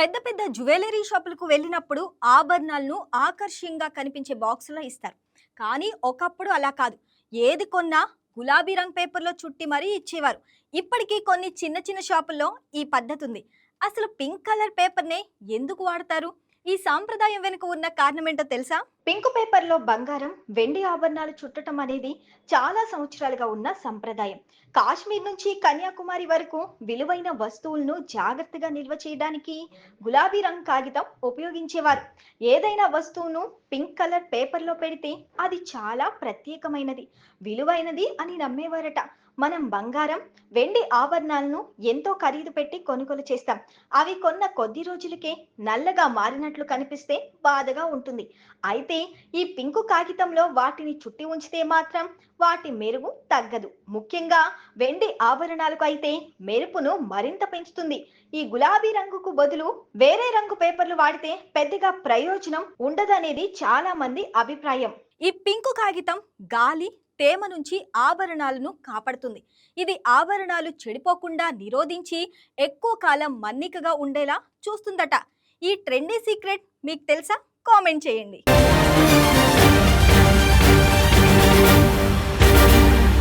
పెద్ద పెద్ద జ్యువెలరీ షాపులకు వెళ్ళినప్పుడు ఆభరణాలను ఆకర్షణీయంగా కనిపించే బాక్సులో ఇస్తారు. కానీ ఒకప్పుడు అలా కాదు. ఏది కొన్నా గులాబీ రంగు పేపర్లో చుట్టి మరీ ఇచ్చేవారు. ఇప్పటికీ కొన్ని చిన్న చిన్న షాపుల్లో ఈ పద్ధతి ఉంది అసలు పింక్ కలర్ పేపర్నే ఎందుకు వాడతారు? ఈ సాంప్రదాయం వెనుక ఉన్న కారణం ఏంటో తెలుసా? పింక్ పేపర్లో బంగారం వెండి ఆభరణాలు చుట్టడం అనేది చాలా సంవత్సరాలుగా ఉన్న సంప్రదాయం. కాశ్మీర్ నుంచి కన్యాకుమారి వరకు విలువైన వస్తువులను జాగ్రత్తగా నిల్వ చేయడానికి గులాబీ రంగు కాగితం ఉపయోగించేవారు. ఏదైనా వస్తువును పింక్ కలర్ పేపర్లో పెడితే అది చాలా ప్రత్యేకమైనది విలువైనది అని నమ్మేవారట. మనం బంగారం వెండి ఆభరణాలను ఎంతో ఖరీదు పెట్టి కొనుగోలు చేస్తాం. అవి కొన్న కొద్ది రోజులకే నల్లగా మారినట్లు కనిపిస్తే బాధగా ఉంటుంది. అయితే ఈ పింకు కాగితంలో వాటిని చుట్టి ఉంచితే మాత్రం వాటి మెరుగు తగ్గదు. ముఖ్యంగా వెండి ఆభరణాలకు అయితే మెరుపును మరింత పెంచుతుంది. ఈ గులాబీ రంగుకు బదులు వేరే రంగు పేపర్లు వాడితే పెద్దగా ప్రయోజనం ఉండదనేది చాలా మంది అభిప్రాయం. ఈ పింకు కాగితం గాలి తేమ నుంచి ఆభరణాలను కాపాడుతుంది. ఇది ఆభరణాలు చెడిపోకుండా నిరోధించి ఎక్కువ కాలం మన్నికగా ఉండేలా చూస్తుందట. ఈ ట్రెండీ సీక్రెట్ మీకు తెలుసా? కామెంట్ చేయండి.